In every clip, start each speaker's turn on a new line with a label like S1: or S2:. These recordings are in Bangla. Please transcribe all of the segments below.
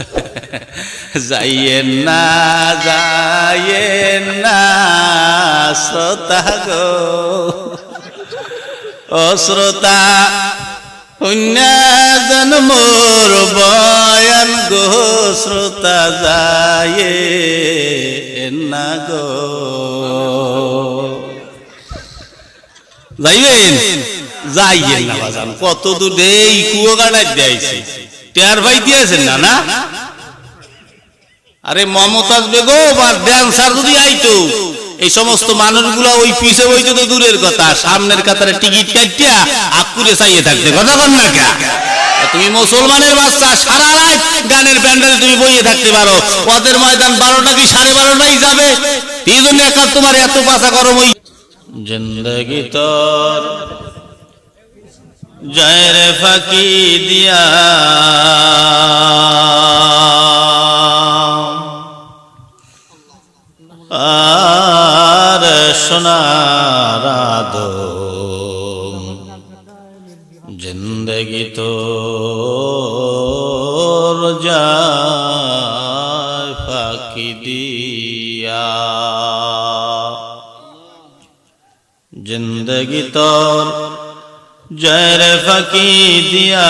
S1: যাইয়েন না যাইয়েন না, শ্রোতা গো। ও শ্রোতা, পুণ্যা জন্মোর বয়ান গো, শ্রোতা যায় না গো। যাইবেন? যাইয়েন না, বাজান। কত দূর কুয়ো গাড়াই দিয়েছি ভাই দিয়েছেন না না? আরে মমতাজ বেগম আর ড্যান্সার যদি আইতো, এই সমস্ত মানুষগুলো ওই পিছে তো দূরের কথা, সামনের কাতারে টিকিট কাটিয়া আকুরে চাইয়ে থাকতে, কথা না কে তুমি মুসলমানের বাচ্চা, সারা রাত গানের প্যান্ডেলে তুমি বইয়ে থাকতে পারো। পদের ময়দান বারোটা কি সাড়ে বারোটাই যাবে? এই জন্য একা তোমার এত পাশা গরম ওই জিন্দগি তোর জয় রে ফাঁকি দিয়া। আর সোনার জিন্দগি তো যায় ফাঁকি দিয়া। জিন্দগি তোর জয়ের ফাঁকি দিয়া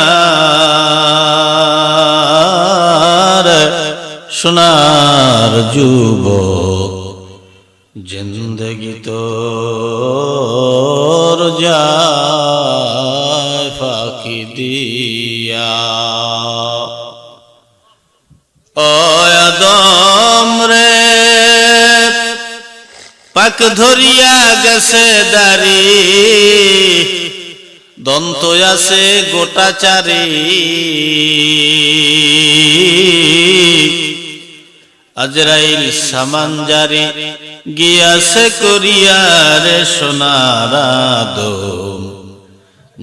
S1: সোনার যুব জিন্দগি তোর যায় ফাঁকি দিয়া ও আদম রে পাক ধরিয়া গেছে দাড়ি দন্ত আছে গোটা চারি। আজরাইল সামান জারি, গিয়াছে করিয়ারে সোনার আদম।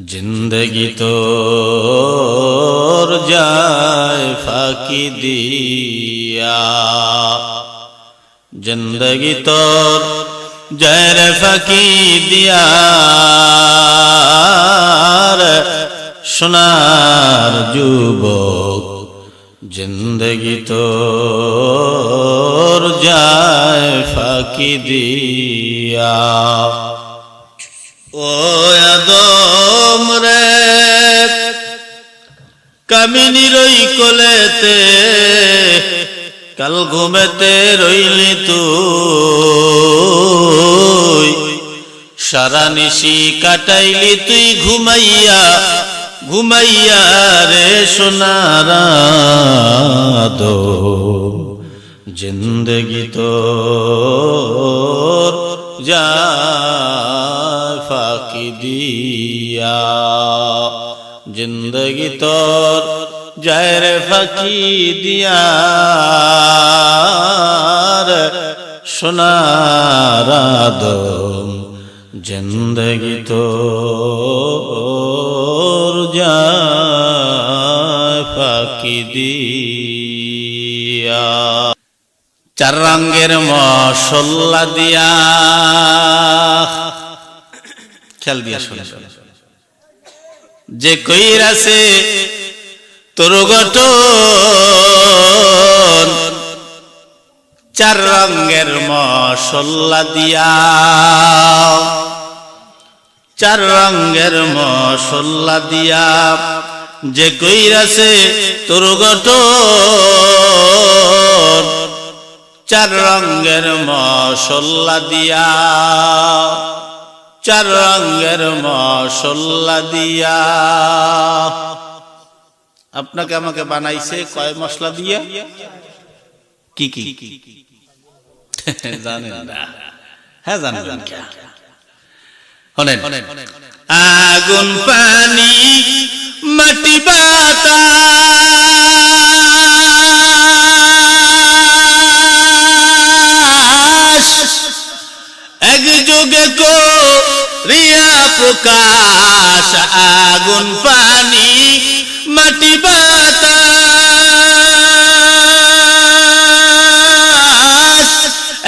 S1: জিন্দগি তোর যায় ফাঁকি দিয়া। জিন্দগি তোর জয়ের ফাঁকি দিয়া সোনার যুবক জিন্দগি তোর যায় ফাঁকি দিয়া ও আদম রে কামিনী রই কোলেতে কাল ঘুমেতে রইলি তুই। সারা নিশি কাটাইলি তুই ঘুমাইয়া ঘুমাইয়া রে সোনারা দো জিন্দগি তোর যায় ফাঁকি দিয়া। জিন্দগি তোর যায় রে ফাঁকি দিয়া সোনার আদম জিন্দগি তো ফাঁকি দিয়া চার রঙের মশল্লা দিয়া খেয়াল দিয়া শুনে শুনে যে কইরাছে তোর গঠন চার রঙের মশল্লা দিয়া। চার রঙের মশল্লা দিয়া যে কইরাছে তোর গঠন চার রঙের মশল্লা দিয়া। চার রঙের মশল্লা দিয়া। আপনাকে আমাকে বানাইছে, কয় মশলা দিয়ে? কি কি জানেন না। হ্যাঁ জানেন আগুন, পানি, মাটি, বাতাস, এক যুগে কো রিয়া প্রকাশ, আগুন, পানি মাটি বাতাস।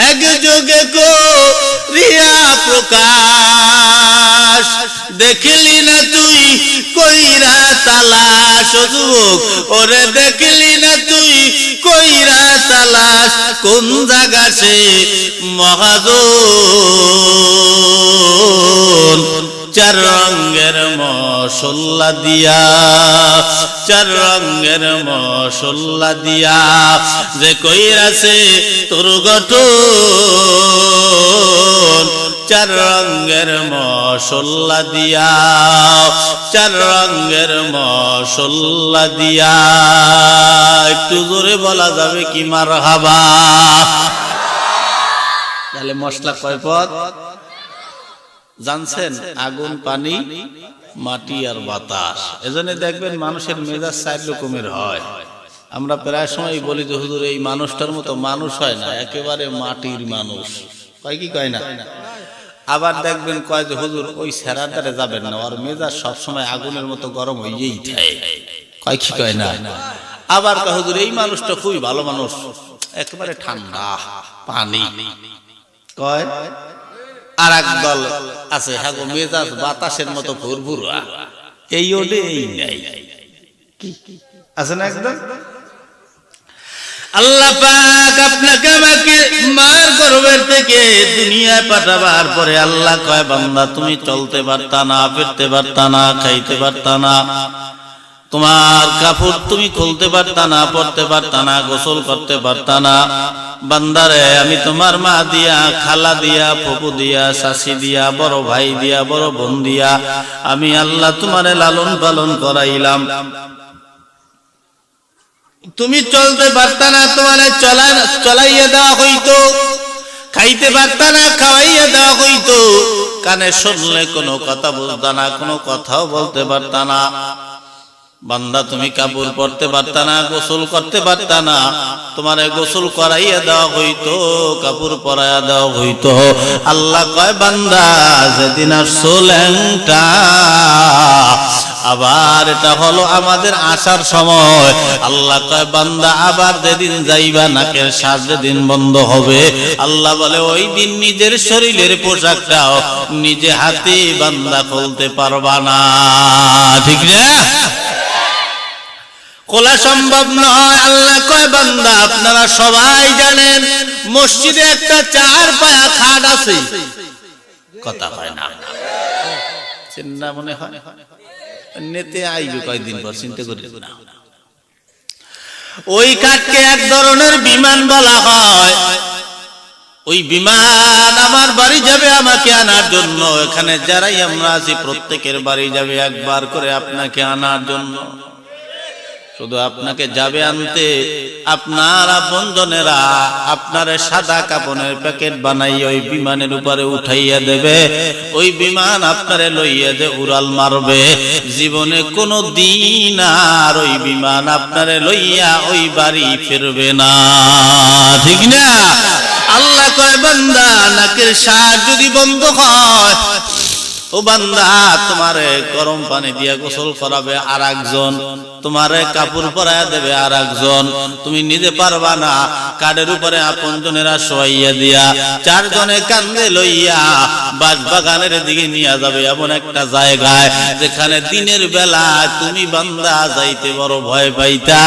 S1: এক যুগে কো রিয়া প্রকাশ। দেখলি না তুই কইরা তালাশ। যুবক ওরে দেখলি না তুই কইরা কোন জায়গা সে মহাজন? চার রঙের মশল্লা দিয়া, চার রঙের মশল্লা দিয়া, যে কইরাছে তোর গঠন, চার রঙের মশল্লা দিয়া, চার রঙের মশল্লা দিয়া। একটু জোরে বলা যাবে কি মার হাবা তাহলে মশলা কয় পদ? জানছেন আগুন, পানি, মাটি আর বাতাস। এজন্য দেখবেন মানুষের মেজাজ চার রকমের হয়। আমরা প্রায় সময় বলি যে, হুজুর, এই মানুষটার মতো মানুষ হয় না, একেবারে মাটির মানুষ। কয় কি কয় না? আবার দেখবেন কয় যে, হুজুর, ওই সেরার দ্বারে যাবেন না, ওর মেজাজ সবসময় আগুনের মতো গরম হইয়েই থাকে। কয় কি কয় না? আবার কয়, হুজুর, এই মানুষটা খুবই ভালো মানুষ, একেবারে ঠান্ডা, পানি। কয় আর এক দল আছে। হ্যাঁ মেজাজ বাতাসের মতো ভুরভুরা। এই ওডে এই নাই আছে না একদম? আল্লাহ পাক আপনাকে আমাকে মার গর্বের থেকে দুনিয়ায় পাঠাবার পরে আল্লাহ কয় বান্দা তুমি চলতে পারতা না ফিরতে পারতা না খাইতে পারতা না। তোমার কাপড় তুমি খুলতে পারতা না পড়তে পারতা না গোসল করতে পারতা না। বান্দারে, আমি তোমার মা দিয়া, খালা দিয়া পপু দিয়া শাশি দিয়া, বড় ভাই দিয়া, বড় বোন দিয়া, আমি আল্লাহ তোমারে লালন পালন করাইলাম। তুমি চলতে পারতা না, তোমার চলাইয়া দেওয়া হইতো, খাইতে পারতা না, খাওয়াইয়া দেওয়া হইতো। কানে শুনলে কোনো কথা বলতা না, কোনো কথাও বলতে পারতা না। বান্দা, তুমি কাপড় পরতে পারতা না, গোসল করতে পারতা না, তোমার গোসল করাইয়া দেওয়া হইতো, কাপড় পরাইয়া দেওয়া হইতো। আল্লাহ কয়, বান্দা, যেদিন আর আবার এটা হলো আমাদের আসার সময়। আল্লাহ কয়, বান্দা, আবার যেদিন যাইবা, নাকের শ্বাস যেদিন বন্ধ হবে। আল্লাহ বলে, ওই দিন নিজের শরীরের পোশাকটাও নিজে হাতে বান্দা খুলতে পারবা না। ঠিক না? খোলা সম্ভব নয়, আল্লাহ কয় বান্দা, আপনারা সবাই জানেন, মসজিদে একটা চার পায়া খাট আছে। কথা হয় না। চিন্তা মনে হয়। নেতে আইবে কয়েকদিন পর, চিন্তা করি না। ওই কাঠকে এক ধরনের বিমান বলা হয়। ওই বিমান আমার বাড়ি যাবে, আমাকে আনার জন্য। এখানে যারাই আমরা আছি, প্রত্যেকের বাড়ি যাবে, একবার করে আপনাকে আনার জন্য। শুধু আপনাকে যাবে আনতে, আপনার আপনজনেরা আপনার সাদা কাপনের প্যাকেট বানাই ওই বিমানের উপরে উঠাইয়া দেবে। ওই বিমান আপনারে লইয়া যে উড়াল মারবে। জীবনে কোনো দিন আর ওই বিমান আপনারে লইয়া ওই বাড়ি ফিরবে না। ঠিক না? আল্লাহ কয়, বান্দা, নাকের শ্বাস যদি বন্ধ হয় বাগানের দিকে নিয়ে যাবে এমন একটা জায়গায়, যেখানে দিনের বেলা তুমি বান্দা যাইতে বড় ভয় পাইতা।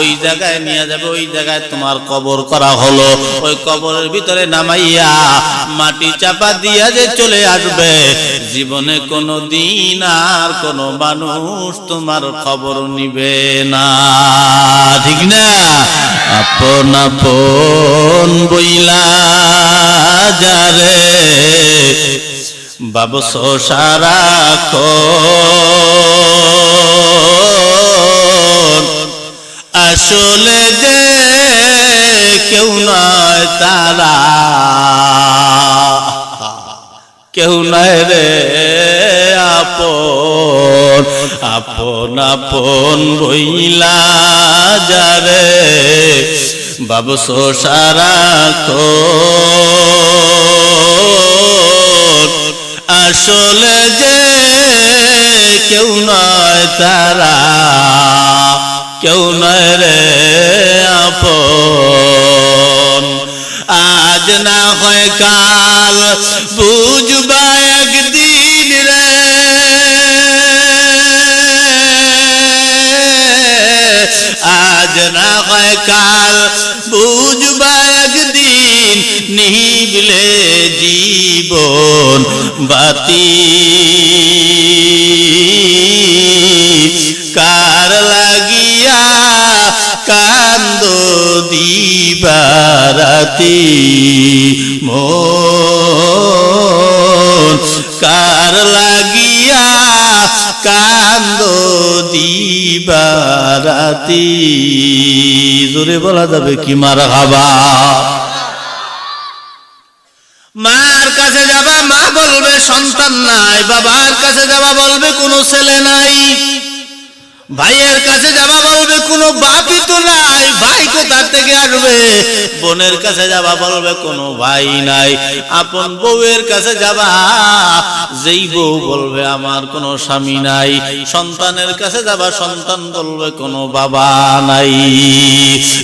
S1: ওই জায়গায় নিয়ে যাবে, ওই জায়গায় তোমার কবর করা হলো। ওই কবরের ভিতরে নামাইয়া মাটি চাপা দিয়া যে চলে আসবে জীবনে কোনো দিন আর কোনো মানুষ তোমার খবর নিবে না। ঠিক না? আপন আপন বইলা যারে বাবস সারা আসলে যে কেউ নয় তারা। কেউ নয় রে আপন আপন আপন বইলা যারে বাবস সারা তো আসলে যে কেউ নয় তারা, কেউ নয় রে আপন। আজ না হয় কাল, বুঝবা একদিন রে। আজ না হয় কাল, বুঝবা একদিন নিবিলে জীবন বাতি। কার লাগিয়া কান্দ দিবারাতি মন। কার লাগিয়া কান্দ দিবারাতি? জোরে বলা যাবে কি মার খাবা মার কাছে যাবা মা বলবে সন্তান নাই, বাবার কাছে যাবা বলবে কোনো ছেলে নাই। ভাইয়ের কাছে যাবা বলবে, কোনো বাপই তো নাই, ভাই কোথার থেকে আসবে? বোনের কাছে যাবা বলবে, কোনো ভাই নাই। আপন বউয়ের কাছে যাবা, যেই বউ বলবে, আমার কোনো স্বামী নাই। সন্তানের কাছে যাবা, সন্তান বলবে, কোনো বাবা নাই।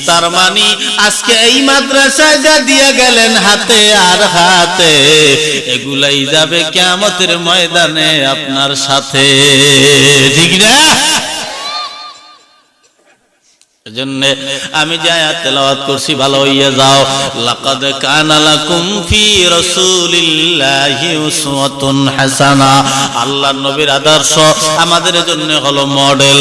S1: তার মানে আজকে এই মাদ্রাসায় যা দিয়ে গেলেন হাতে আর হাতে, এগুলাই যাবে কেমতের ময়দানে আপনার সাথে। ঠিক না? আমি করছি, ভালো হইয়া যাও। লাকাদ হাসানা। নবীর আদর্শ আমাদের জন্য হলো মডেল।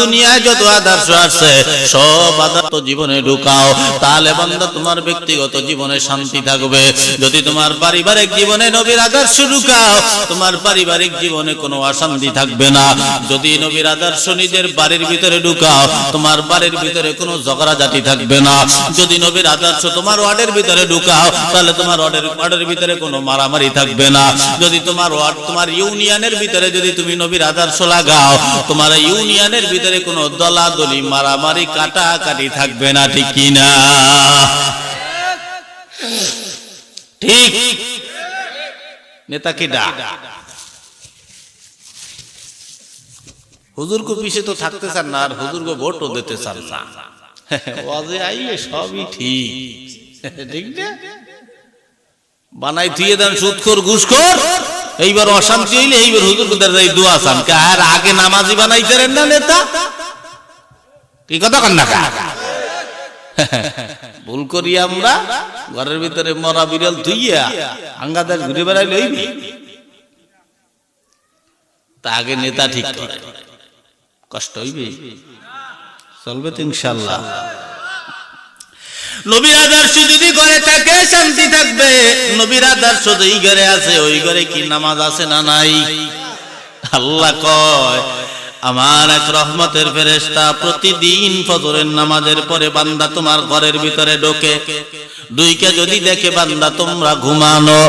S1: দুনিয়ায় যত আদর্শ আছে, সব আদর্শ জীবনে ঢুকাও। তাহলে বান্দা তোমার ব্যক্তিগত জীবনে শান্তি থাকবে। যদি তোমার পারিবারিক জীবনে নবীর আদর্শ ঢুকাও, তোমার পারিবারিক জীবনে কোনো অশান্তি থাকবে না। যদি নবীর আদর্শ নিজের বাড়ির ভিতরে ঢুকাও, তোমার বাড়ির ভিতরে কোনো ঝগড়াঝাটি থাকবে না। যদি নবীর আদর্শ তোমার ওয়ার্ডের ভিতরে ঢুকাও, তাহলে তোমার ওয়ার্ডের ওয়ার্ডের ভিতরে কোনো মারামারি থাকবে না। যদি তোমার ওয়ার্ড তোমার ইউনিয়নের ভিতরে যদি তুমি নবীর আদর্শ লাগাও, তোমার ইউনিয়নের ভিতরে কোনো দলাদলি, মারামারি, কাটাকাটি থাকবে না, ঠিক কি না? ঠিক। নেতা কি ডাক হুজুর কো পিছে তো থাকতে চান না, আর হুজুর কো ভোটও দিতে চান না। ওয়াজে সবই ঠিক। ঠিক না? বানাই থুয়ে দেন সুদখোর ঘুষখোর। এইবার অশান্তি হইলে এইবার হুজুর দাঁড়াই দোয়া চান। আর আগে নামাজি বানাইতেন না নেতা? কি কথা কন না কা? ভুল করি আমরা, ঘরের ভিতরে মরা বিড়াল ধুইয়া আঙ্গাদার ঘুরে বেড়াই লইবি তা আগে নেতা ঠিক করে। কষ্ট হইবে? চলবে তো ইনশাল্লাহ নবীর আদর্শ যদি ঘরে থাকে শান্তি থাকবে। নবীর আদর্শ যেই ঘরে আছে ওই ঘরে কি নামাজ আছে না নাই? আল্লাহ কয় আমার এক রহমতের ফেরেশতা প্রতিদিন ফজরের নামাজের পরে বান্দা তোমার ঘরের ভিতরে ঢোকে। দুইকে যদি দেখে বান্দা তোমরা ঘুমানো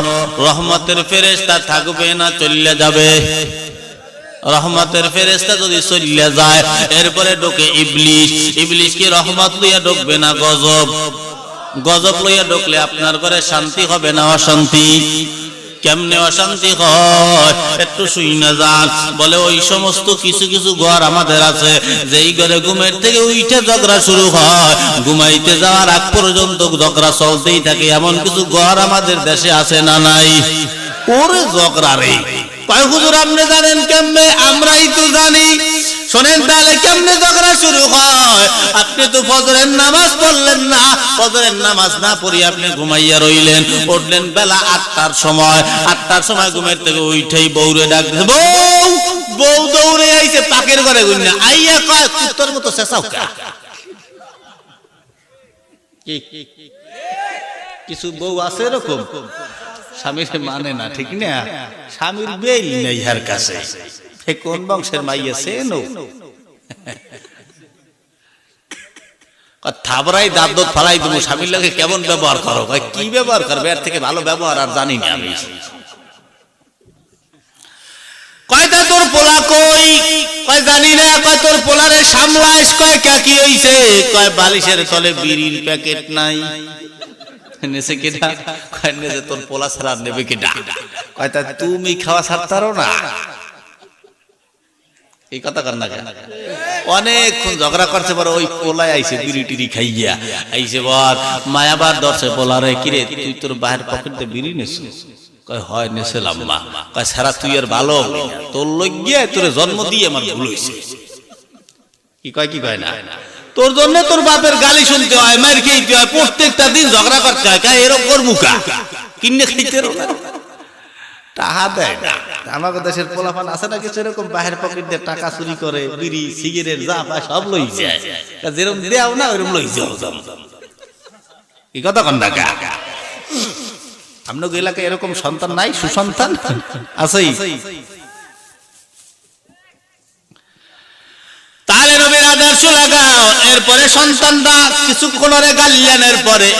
S1: রহমতের ফেরেশতা থাকবে না চলে যাবে। রহমতের ফেরেস্তা যদি চলিয়া যায়, এরপরে ঢোকে ইবলিশ। ইবলিশ কি রহমত লইয়া ঢুকবে না গজব? গজব লইয়া ঢুকলে আপনার ঘরে শান্তি হবে না অশান্তি? কেমনে অশান্তি হয়? একটু শুই না যান। বলে, ওই সমস্ত কিছু কিছু ঘর আমাদের আছে। যেই ঘরে ঘুমের থেকে উইঠে ঝগড়া শুরু হয়। ঘুমাইতে যাওয়ার আগ পর্যন্ত ঝগড়া চলতেই থাকে। এমন কিছু ঘর আমাদের দেশে আছে না নাই? ওরে ঝগড়া রে। কয়, হুজুর, আপনি জানেন কেমনে? আমরাই তো জানি। শোনেন তাহলে, কেমনে ঝগড়া শুরু হয়? আপনি তো ফজরের নামাজ পড়লেন না। ফজরের নামাজ না পড়ি আপনি ঘুমাইয়া রইলেন। উঠলেন বেলা আটটার সময়। আটটার সময় ঘুমের থেকে উঠেই ডাক বউ বউ দৌড়ে আইছে ঘরে আইয়া কয় মতো শেষাও কিছু বউ আছে এরকম? স্বামীর মানে না ঠিক না? স্বামীর বেল নেই হার কাছে। কোন বংশের মাইয়া সে নো থাবরাই দাঁত দোত ফালাই দেবো স্বামীর লোকে কেমন ব্যবহার করো? কি ব্যবহার করবে? এর থেকে ভালো ব্যবহার আর জানি না আমি। কয়টা তোর পোলা কই? কয় জানি না। কয় তোর পোলারে সামলাইস? কয় কি হইছে? কয় বালিশের তলে বিড়ির প্যাকেট নাই। নেছে কেটা কয় নেছে তোর পোলা ছাড়া নেবে কেটা কয় তা তুমি খাওয়া ছাড়তারো না। এই কথা কর না অনেকক্ষণ ঝগড়া করছে পরে ওই পোলায় আইছে বিড়ি টিড়ি খাইয়া। আইছে বল মায়াবার দর্শে পোলারে কিরে তুই তোর বাহের পকেটে বিড়ি নেছিস কয় হয় নেছিলাম মা। কয় সারা তুই আর ভালো। তোর লইয়া তোর জন্ম দিয়ে আমার ভুল হইছে। কি কয় কি কয় না? তোর জন্য তোর বাপের গালি শুনতে হয় মার খেতে হয়, প্রত্যেকটা দিন ঝগড়া করতে হয় এরকম কর মুখা। কিনে খাইতে আমাদের দেশের আছে এরকম টাকা চুরি করে সব লই যায়। না লই যাও কথা এলাকায় এরকম সন্তান নাই, সুসন্তান? আছেই। লাগাও,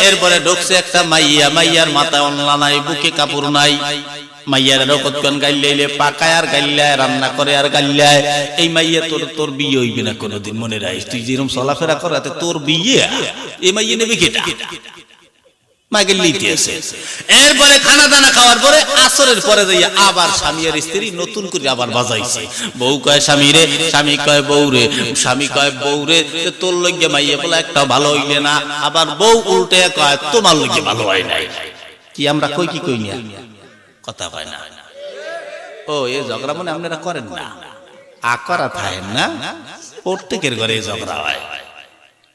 S1: এরপরে ঢুকছে একটা মাইয়া, মাইয়ার মাথা নাই, বুকে নাই। মাইয়ার পাকায় আর রান্না করে আর এই তোর তোর বিয়ে কোনোদিন, মনে রাখিস। তুই যেরকম চলাফেরা করাতে তোর বিয়ে। এই মাইয়া নেবে খানা দানা খাওয়ার পরে পরে আবার স্বামী স্ত্রী নতুন করে আবার বউ কয়, স্বামী রে, স্বামী কয় রে, স্বামী কয় বলে একটা ভালো না, আবার বউ উল্টে কয়, তোমার লইগে ভালো হয় নাই। কি আমরা কই কি কই না কথা কয় না। ও এই ঝগড়া মনে আপনারা করেন না। আকরা থাকেন না। প্রত্যেকের ঘরে ঝগড়া হয়।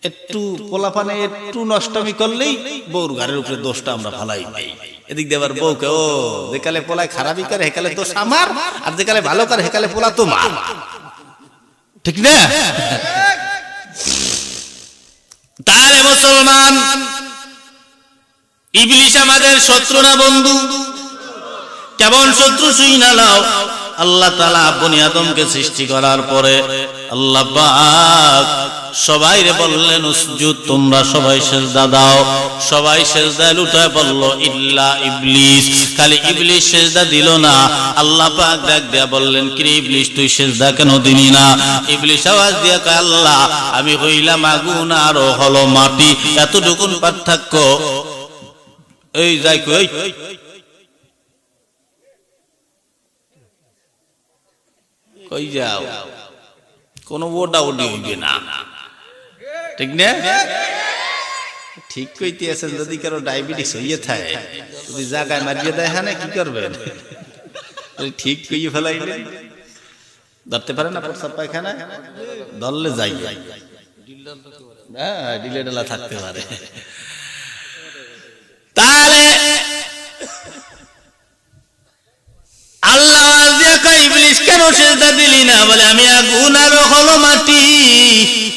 S1: একটু পোলাপানে একটু নষ্টমি করলেই বউর ঘরের উপরে দোষটা আমরা ফালাই এদিক দিয়ে আবার বউকে, ও যেকালে পোলায় খারাপই করে হেকালে দোষ আমার, আর যেকালে ভালো করে হেকালে পোলা তোমার। ঠিক না? তাহলে মুসলমান, ইবলিশ আমাদের শত্রু না বন্ধু? কেমন শত্রু শুই না লাও আল্লাহ তালা বনি আদমকে সৃষ্টি করার পরে আল্লাহ সবাই রে বললেন তোমরা সবাই সেজদা দাও। সবাই সেজদায় লুটায় বলল, ইল্লা ইবলিস। খালি ইবলিস সেজদা দিল না। আল্লাহ পাক ডাক দিয়া বললেন, কি ইবলিস, তুই সেজদা কেন দিলি না? ইবলিস আওয়াজ দিয়া কয়, আল্লাহ, আমি হইলাম আগুন আর হলো মাটি। এতটুকুন পার্থক্য। এই যাই কই। কই যাও? কোনো ওটি হইবে না। ঠিক না? ঠিক কইতে আছেন যদি কারও ডায়াবেটিস হইয়ে থাকে, যদি জায়গায় মারিয়ে দেয় হ্যাঁ কি করবেন? ঠিক কইয়ে ফেলাইলেন। ধরতে পারে না প্রস্তাব পায়খানা ধরলে যাই। হ্যাঁ ডিলে ডালা থাকতে পারে। তাহলে আল্লাহ আওয়াজ দিয়ে কয়, ইবলিস আমি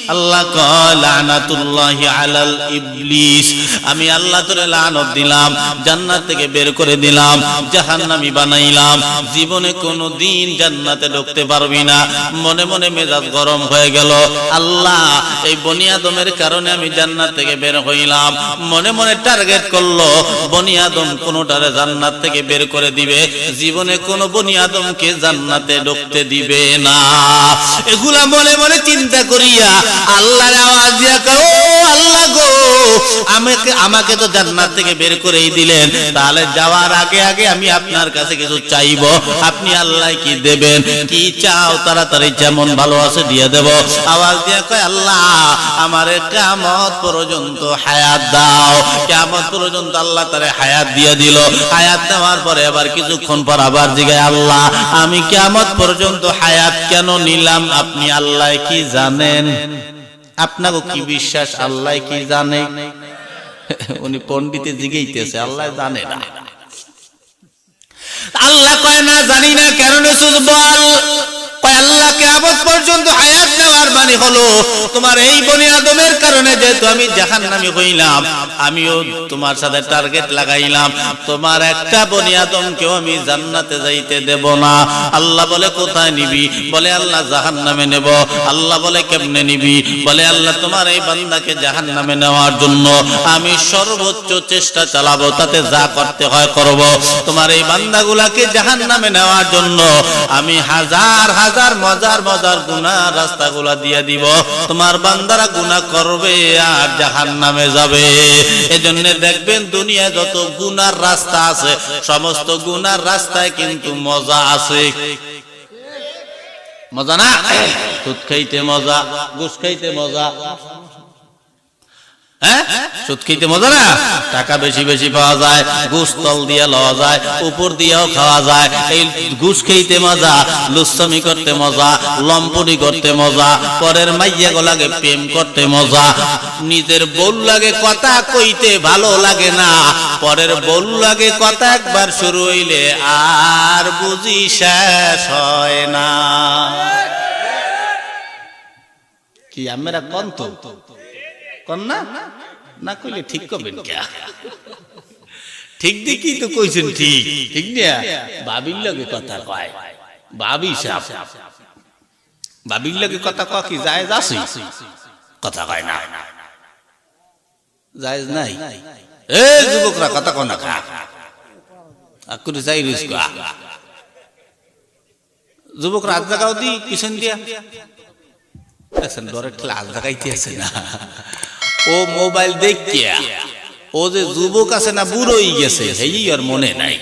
S1: আল্লাহ আমি আল্লাহ তোরে লানত দিলাম, জান্নাত থেকে বের করে দিলাম, জাহান্নামী বানাইলাম। জীবনে কোনো দিন জান্নাতে ঢুকতে পারবি না। মনে মনে মেজাজ গরম হয়ে গেল। আল্লাহ, এই বনিয়াদমের কারণে আমি জান্নাত থেকে বের হইলাম। মনে মনে টার্গেট করল বনিয়াদম কোনোটারে জান্নাত থেকে বের করে দিবে? জীবনে কোনো বনিয়াদমকে জান্নাতে ঢুকতে দিবে না। এগুলা মনে মনে চিন্তা করিয়া আল্লাহ আওয়াজ দিয়া ও আল্লাহ আমাকে আমাকে তো জান্নাত থেকে বের করেই দিলেন। তাহলে যাওয়ার আগে আগে আমি আপনার কাছে কিছু চাইব। আপনি আল্লাহ কি দেবেন? কি চাও? তাড়াতাড়ি যেমন ভালো আছে দিয়ে দেব। আওয়াজ দিয়ে কয়, আল্লাহ, আমারে কিয়ামত পর্যন্ত হায়াত দাও। কিয়ামত পর্যন্ত আল্লাহ তারে হায়াত দিয়ে দিল। হায়াত দেওয়ার পরে আবার কিছুক্ষণ পর আবার জিগায়, আল্লাহ, আমি কিয়ামত পর্যন্ত হায়াত কেন নিলাম? আপনি আল্লাহ কি জানেন? আপনাকে কি বিশ্বাস? আল্লাহ কি জানে? উনি পন্ডিতে জিগেইতেছে আল্লাহ জানে না। আল্লাহ কয় না জানি না কেন শুধু বল। কেয়ামত পর্যন্ত হায়াত দেওয়ার মানে হলো, তোমার এই বনি আদমের কারণে যেহেতু আমি জাহান্নামী হইলাম, আমিও তোমার সাথে টার্গেট লাগাইলাম। তোমার একটা বনি আদমকেও আমি জান্নাতে যাইতে দেব না। আল্লাহ বলে, কোথায় নিবি? বলে, আল্লাহ জাহান্নামে নেব। আল্লাহ বলে, কেমনে নিবি? বলে, আল্লাহ তোমার এই বান্দাকে জাহান্নামে নেওয়ার জন্য আমি সর্বোচ্চ চেষ্টা চালাবো, তাতে যা করতে হয় করব। তোমার এই বান্দাগুলাকে জাহান্নামে নেওয়ার জন্য আমি হাজার হাজার, মজার মজার গুনাহ রাস্তাগুলা দিয়ে দিব। তোমার বান্দারা গুনা করবে আর জাহান নামে যাবে। এজন্য দেখবেন দুনিয়া যত গুনার রাস্তা আছে, সমস্ত গুনার রাস্তায় কিন্তু মজা আছে। মজা না? দুধ খাইতে মজা গুস খাইতে মজা। হ্যাঁ? নিজের লাগে কথা কইতে ভালো লাগে না। পরের বউ লাগে কথা একবার শুরু হইলে আর বুঝি শেষ হয় না। কি, আমরা কন তো কন না কইলে ঠিক করবেন কে? ঠিক দেখি তো কইছেন ঠিক ঠিক না? বাবির লগে কথা কয়, বাবি সাপ বাবির লগে কথা কয় কি যায় যাসি কথা কয় না। যায় নাই? এ যুবকরা কথা কয় না আকুরে যাই রিস্কা যুবকরা আজ জাগাও দি, পিছন দিয়া। দেখছেন ডরে ঠেলে আজ জাগাইতে আছে না? ও মোবাইল দেখিয়া ও যে যুবক আছে না বুড়োই গেছে সেই আর মনে নাই।